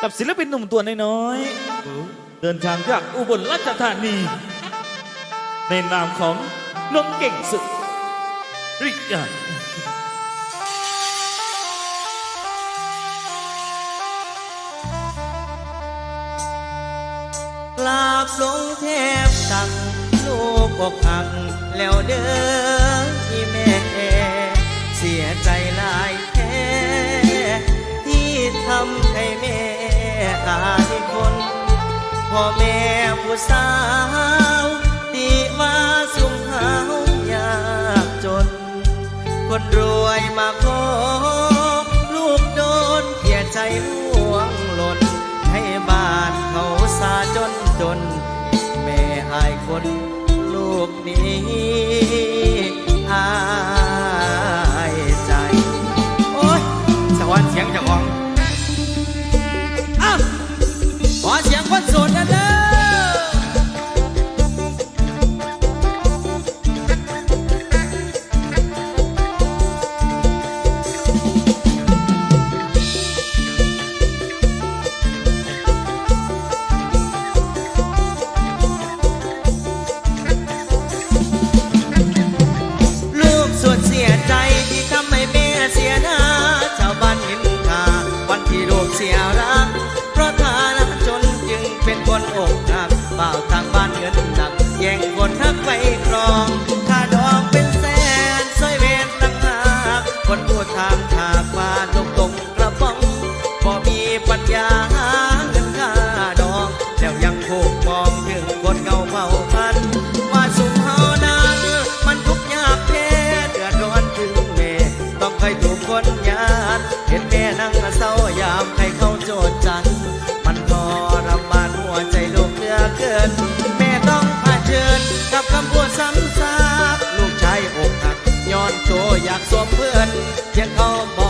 กับศิลปินหนุ่มตัวน้อยๆเดินทางจากอุบลราชธานี ในนามของน้องเก่งสุดริยากราบลงแทบตักลูกอกหักแล้วเด้อ อายคนพ่อแม่ผู้สาวตีว่าสุมหายากจน คนรวยมาขอลูกโดนเขียใจห่วงหล่น ให้บ้านเขาสาจนจน แม่อายคนลูกนี้ ตัวทางหากมาลงตรงกระป๋องบ่มีปัญญาหาเงินค่าดอก แล้วยังโคกมองยึงคนเงาเมาพันว่าสุมเฮานั้นมันทุกยากแท้เดือดร้อนถึงแม่ต้องคอยถูกคนยานเห็นแม่นั่งเศร้ายามใครเข้าโจดจันมันทรมานหัวใจลงเหลือเกิน เพื่อนยังเอ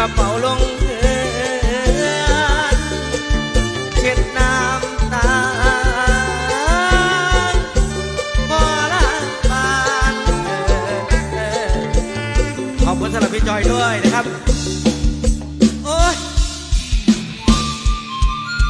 ระเป๋าลงขอบคุณสำหรับพี่จอยด้วยนะครับ